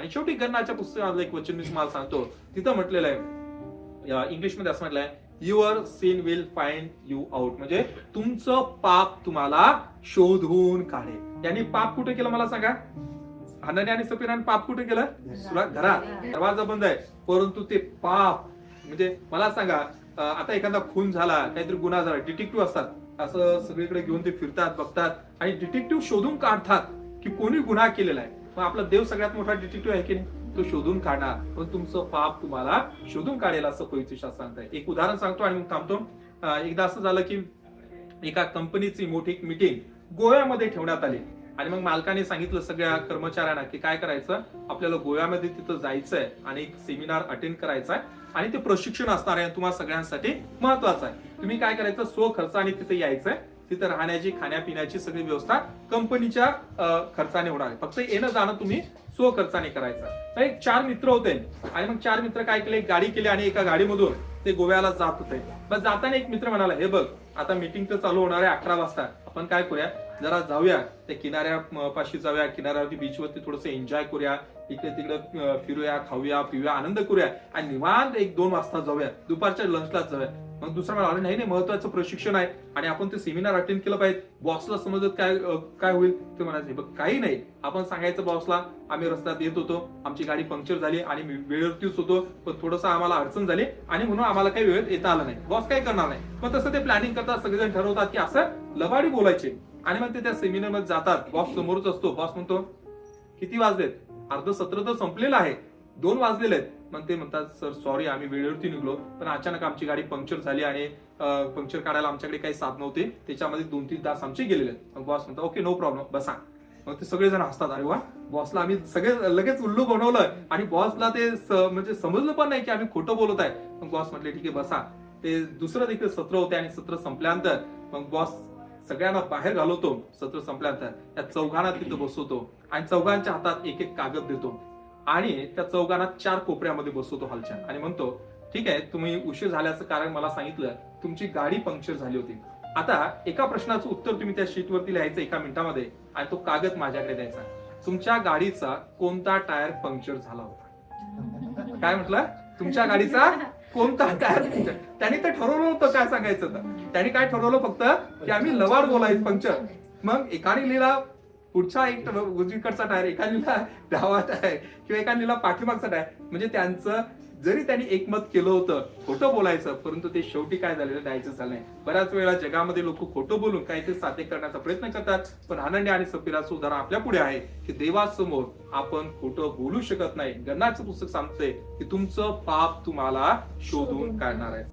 आणि शेवटी गन्नाच्या पुस्तकातलं एक वचन मी तुम्हाला सांगतो. तिथं म्हटलेलं आहे इंग्लिशमध्ये असं म्हटलंय your sin will find you out म्हणजे तुमचं पाप तुम्हाला शोधून काढेल. यांनी पाप कुठे केलं मला सांगा? हनने आणि सफीराने पाप कुठे केलं? तुला घरात. दरवाजा बंद आहे. परंतु ते पाप म्हणजे मला सांगा आता एखादा खून झाला काहीतरी गुन्हा झाला डिटेक्टिव्ह असतात. असं सगळीकडे घेऊन ते फिरतात बघतात आणि डिटेक्टिव्ह शोधून काढतात की कोणी गुन्हा केलेला आहे. मग आपला देव सगळ्यात मोठा डिटेक्टिव्ह आहे की नाही? तो शोधून काढणार. पण तुमचं पाप तुम्हाला शोधून काढेल असं पवित्र शास्त्रांत आहे. एक उदाहरण सांगतो आणि मग थांबतो. एकदा असं झालं की एका कंपनीची मोठी मीटिंग गोव्यामध्ये ठेवण्यात आली. आणि मग मालकाने सांगितलं सगळ्या कर्मचाऱ्यांना की काय करायचं? आपल्याला गोव्यामध्ये तिथं जायचंय आणि एक सेमिनार अटेंड करायचा आहे. आणि ते प्रशिक्षण असणार आहे तुम्हाला सगळ्यांसाठी महत्वाचं आहे. तुम्ही काय करायचं? स्व आणि तिथे यायचंय. तिथे राहण्याची खाण्यापिण्याची सगळी व्यवस्था कंपनीच्या खर्चाने होणार आहे. फक्त येणं जाणं तुम्ही स्व खर्चाने करायचं. तर एक चार मित्र होते. आणि मग चार मित्र काय केले? एक गाडी केली आणि एका गाडीमधून ते गोव्याला जात होते. मग जाताना एक मित्र म्हणाला हे बघ आता मीटिंग तर चालू होणार आहे अकरा वाजता. आपण काय करूया? जरा जाऊया. त्या किनाऱ्या पाशी जाऊया. किनाऱ्यावरती बीचवरती थोडस एन्जॉय करूया. इकडे तिकडे फिरूया खाऊया पिऊया आनंद करूया. आणि निवांत एक दोन वाजता जाऊया. दुपारच्या लंचला जाऊया. मग दुसरा म्हणाला नाही नाही महत्वाचं प्रशिक्षण आहे. आणि आपण ते सेमिनार अटेंड केलं पाहिजे. बॉसला समजत काय काय होईल? ते म्हणायचे बघ काही नाही. आपण सांगायचं बॉसला आम्ही रस्त्यात येत होतो. आमची गाडी पंक्चर झाली आणि वेळेवरतीच होतो. पण थोडस आम्हाला अडचण झाली आणि म्हणून आम्हाला काही वेळेत येता आलं नाही. बॉस काय करणार नाही. मग तसं ते प्लॅनिंग करतात सगळेजण ठरवतात की असं लबाडी बोलायचे. आणि मग ते त्या सेमिनारमध्ये जातात. बॉस समोरच असतो. बॉस म्हणतो किती वाजलेत? अर्ध सत्र तर संपलेलं आहे. दोन वाजलेले आहेत. मग ते म्हणतात सर सॉरी आम्ही वेळेवरती निघलो पण अचानक आमची गाडी पंक्चर झाली आणि पंक्चर काढायला आमच्याकडे काही साथ नव्हते. त्याच्यामध्ये दोन तीन तास आमचे गेलेले आहेत. मग बॉस म्हणतात ओके नो प्रॉब्लेम बसा मग ते सगळेजण हसतात अरे वा बॉसला आम्ही सगळे लगेच उल्लू बनवलं आणि बॉसला ते म्हणजे समजलं पण नाही की आम्ही खोटं बोलत आहे. मग बॉस म्हटले ठीक आहे बसा ते दुसरं देखील सत्र होते आणि सत्र संपल्यानंतर मग बॉस सगळ्यांना बाहेर घालवतो. सत्र संपल्यानंतर त्या चौघांना तिथं बसवतो आणि चौघांच्या हातात एक एक कागद देतो. आणि त्या चौघांना चार कोपऱ्यामध्ये बसवतो हालच्या आणि म्हणतो ठीक आहे तुम्ही उशीर झाल्याचं कारण मला सांगितलं तुमची गाडी पंक्चर झाली होती. आता एका प्रश्नाचं उत्तर तुम्ही त्या शीटवरती लिहायचं एका मिनिटामध्ये आणि तो कागद माझ्याकडे द्यायचा. तुमच्या गाडीचा कोणता टायर पंक्चर झाला होता? काय म्हटलं? तुमच्या गाडीचा कोणता टायर पंक्चर? त्यांनी तर ठरवलं होतं काय सांगायचं तर. त्यांनी काय ठरवलं फक्त की आम्ही लवाड बोलायचं पंक्चर. मग एकाने लिहिला पुढचा एक उजवीकडचा टायर लिहिला डावा टायर किंवा लिहिला पाठीमागचा टायर. म्हणजे त्यांचं जरी त्यांनी एकमत केलं होतं खोटं बोलायचं परंतु ते शेवटी काय झालेलं द्यायचं झालं नाही. बऱ्याच वेळा जगामध्ये लोक खोटं बोलून काहीतरी साध्य करण्याचा प्रयत्न करतात पण आनंदी आणि सफिराचं उदाहरण आपल्या पुढे आहे की देवासमोर आपण खोटं बोलू शकत नाही. गन्नाचं पुस्तक सांगतंय की तुमचं पाप तुम्हाला शोधून काढणार आहे.